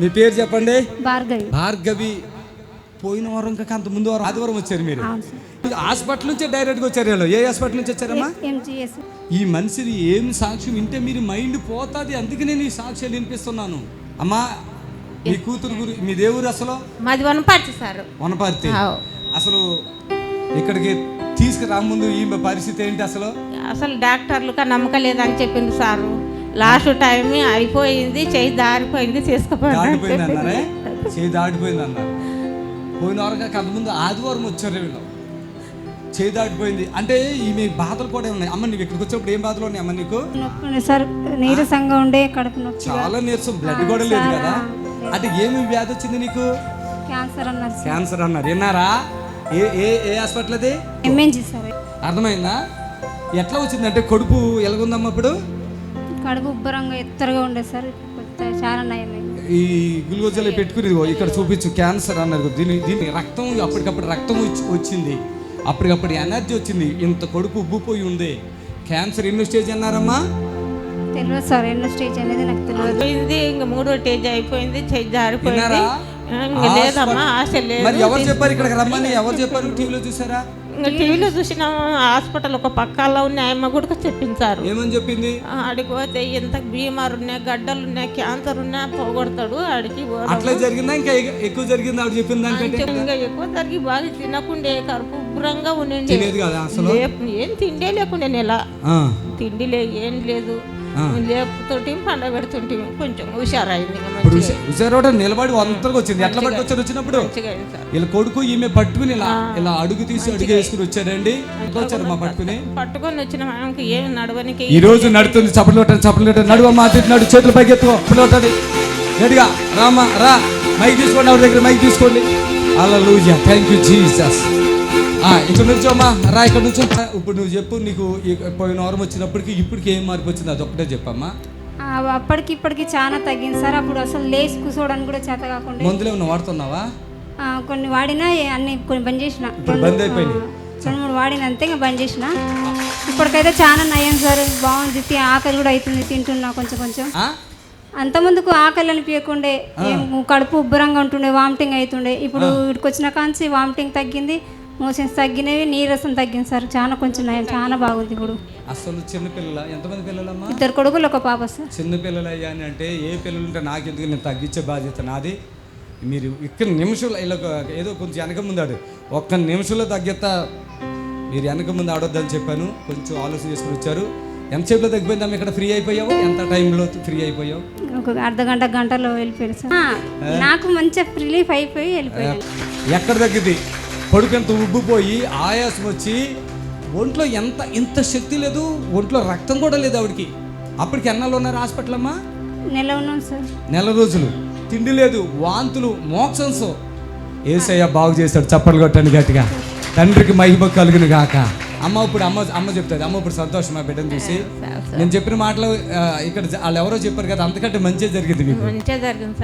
మీ పేరు చెప్పండి? భార్గవి. భార్గవి. పోయిన వారం ఇంకా అంత ముందు వారం ఆదివారం వచ్చారు మీరు? హాస్పిటల్ నుంచే డైరెక్ట్గా వచ్చారు వీళ్ళు? ఏ హాస్పిటల్ నుంచి వచ్చారమ్మా ఈ మనిషిది ఏం సాక్ష్యం? వింటే మీరు మైండ్ పోతుంది. అందుకే నేను ఈ సాక్ష్యాలు వినిపిస్తున్నాను. అమ్మా మీ కూతురు గురి మీ దేవురు అసలు? మాది వనపర్తి సార్. వనపర్తి. అసలు ఇక్కడికి తీసుకురాముందు ఈ పరిస్థితి ఏంటి అసలు? అసలు డాక్టర్లకు నమ్మకం లేదని చెప్పింది సారు. లాస్ట్ టైం అయిపోయింది చేయి దారిపోయింది తీసుకుపోయింది చేయి దాటిపోయింది అన్నారు. పోయిన వారం కాక అంతకుముందు ఆదివారం వచ్చారు వీళ్ళు. చేయి దాటిపోయింది. అంటే ఈమె బాధలు కూడా ఉన్నాయి అమ్మ నీకు ఇక్కడికి వచ్చినప్పుడు ఏం బాధలు ఉన్నాయి? అమ్మ నీకు? సార్ నీరసంగా ఉండే కడుపు నొప్పి చాలా నీరసం. బ్లడ్ కూడా లేదు కదా? అంటే ఏమి వ్యాధి వచ్చింది నీకు? క్యాన్సర్ అన్నారు సార్. క్యాన్సర్ అన్నారు. విన్నారా? ఏ ఏ ఏ హాస్పిటల్ అది? MNJ sir. అర్థమైందా? ఎట్లా వచ్చింది అంటే కడుపు ఎలాగుందమ్మా ఇప్పుడు? కడుపు ఉబ్బరంగా ఎత్తరగా ఉండే సార్ కొత్త చాలా నయమైంది. ఈ గ్లూకోజులు పెట్టుకుని ఇక్కడ చూపించు క్యాన్సర్ అన్నారు దీని దీని రక్తం అప్పటికప్పుడు రక్తం వచ్చి- వచ్చింది. అప్పటికప్పుడు ఎనర్జీ వచ్చింది. ఇంత కడుపు ఉబ్బిపోయి ఉంది. క్యాన్సర్ ఎన్నో స్టేజ్ అన్నారమ్మా? తెలియదు సార్ ఎన్నో స్టేజ్ అనేది నాకు తెలియదు ఇంక మూడో స్టేజ్ అయిపోయింది చేయి జారిపోయింది. లేదమ్మా ఆశ లేదు. మరి ఎవరు చెప్పారు ఇక్కడికి రమ్మని? ఎవరు చెప్పారు టీవీలో చూసారా? ఇంకా టీవీలో చూసిన హాస్పిటల్ ఒక పక్కలో ఉన్న ఆయమ్మ కూడా చెప్పించారు. ఏమని చెప్పింది? ఆడికి పోతే ఎంత బీమారు ఉన్నాయి గడ్డలు ఉన్నాయి క్యాన్సర్ ఉన్నాయి పోగొడతాడు ఆడికి. అట్లా జరిగిందా? ఇంకా ఎక్కువ జరిగింది ఆవిడ అంటే ఇంకా ఎక్కువ తరిగి బాగా తినకుండే కరుపు ఉబ్బరంగా ఉండండి. తెలియదు కదా అసలు? ఏం తిండే లేకుండే నెల. తిండి లే ఏం లేదు. లేపుతుంటే పండ పెడుతుంటే కొంచెం హుషారైంది ఇప్పుడు హుషారోడ నిలబడి వంతరకు వచ్చింది ఎట్లా పట్టుకొచ్చారు వచ్చినప్పుడు? వీళ్ళ కొడుకు ఈమె పట్టుకుని ఇలా ఇలా అడుగు తీసి అడుగు వేసుకుని వచ్చారండి. వచ్చారు మా పట్టుకుని? పట్టుకొని వచ్చిన ఆమెకి ఏమి నడవనికి ఈ రోజు నడుతుంది. చప్పట్లు కొట్టండి చప్పట్లు కొట్టండి. నడువ మా నడు. చేతులు పైకి ఎత్తుకో. చప్పట్లు కొట్టండి. గట్టిగా రామా రా. మైక్ తీసుకోండి ఆవిడ దగ్గర మైక్ తీసుకోండి. అలా లూజా థ్యాంక్ యూ జీసస్. ఇక్కడ నుంచి అమ్మా రా ఇక్కడ నుంచి. ఇప్పుడు నువ్వు చెప్పు నీకు పోయిన వారం వచ్చినప్పటికి ఇప్పటికి ఏం మార్పు వచ్చింది? అది ఒకటే చెప్పమ్మా. అప్పటికి ఇప్పటికి చాలా తగ్గింది సార్. అప్పుడు అసలు లేచి కూర్చోవడానికి కూడా చేత కాకుండా మందులు ఏమన్నా వాడుతున్నావా? కొన్ని వాడినా అన్ని కొన్ని బంద్ చేసిన. బంద్ అయిపోయినాయి. రెండు మూడు వాడిన అంతే ఇంకా బంద్ చేసిన. ఇప్పటికైతే చాలా నయం సార్. బాగుంది ఆకలి కూడా అవుతుంది తింటున్నా కొంచెం కొంచెం? అంత ముందుకు ఆకలి అనిపించకుండే కడుపు ఉబ్బరంగా ఉంటుండే వామిటింగ్ అవుతుండే ఇప్పుడు ఇక్కడికి వచ్చిన కాంచి వామిటింగ్ తగ్గింది మోషన్స్ తగ్గినవి నీరసం తగ్గింది సార్. చాలా కొంచెం నయం చాలా బాగుంది ఇప్పుడు అసలు చిన్న పిల్లల ఎంతమంది పిల్లలమ్మా? ఇద్దరు కొడుకులు ఒక పాప సార్. చిన్న పిల్లలు అయ్యా అని అంటే ఏ పిల్లలు ఉంటే నాకెందుకు నేను తగ్గించే బాధ్యత నాది? మీరు ఇక్కడ నిమిషంలో ఇలా ఏదో కొంచెం వెనక ముందాడు ఒక్క నిమిషంలో తగ్గిత మీరు వెనక ముందు ఆడొద్దని చెప్పాను. కొంచెం ఆలోచన చేసుకుని వచ్చారు. ఎంతసేపులో తగ్గిపోయిందమ్మా? ఇక్కడ ఫ్రీ అయిపోయావు? ఎంత టైంలో ఫ్రీ అయిపోయావు? ఒక అర్ధ గంట గంటలో వెళ్ళిపోయారు సార్. నాకు మంచిగా రిలీఫ్ అయిపోయి వెళ్ళిపోయాను ఎక్కడ తగ్గింది ఎంత ఉబ్బిపోయి ఆయాసం వచ్చి ఒంట్లో ఎంత ఇంత శక్తి లేదు ఒంట్లో రక్తం కూడా లేదు ఆవిడకి. అప్పటికి ఎన్నాళ్ళు ఉన్నారు హాస్పిటల్ అమ్మా? నెల సార్. నెల రోజులు. తిండి లేదు వాంతులు మోక్షంస్. ఏసయ్య బాగు చేశాడు చప్పట్లు కొట్టండి గట్టిగా. తండ్రికి మహిమ కలుగును గాక. అమ్మ ఇప్పుడు అమ్మ అమ్మ చెప్తుంది. అమ్మ ఇప్పుడు సంతోషం మా బిడ్డను చూసి. నేను చెప్పిన మాటలు ఆ, ఇక్కడ వాళ్ళు ఎవరో చెప్పారు కదా అంతకంటే మంచిగా జరిగింది మీకు. మంచిగా జరిగింది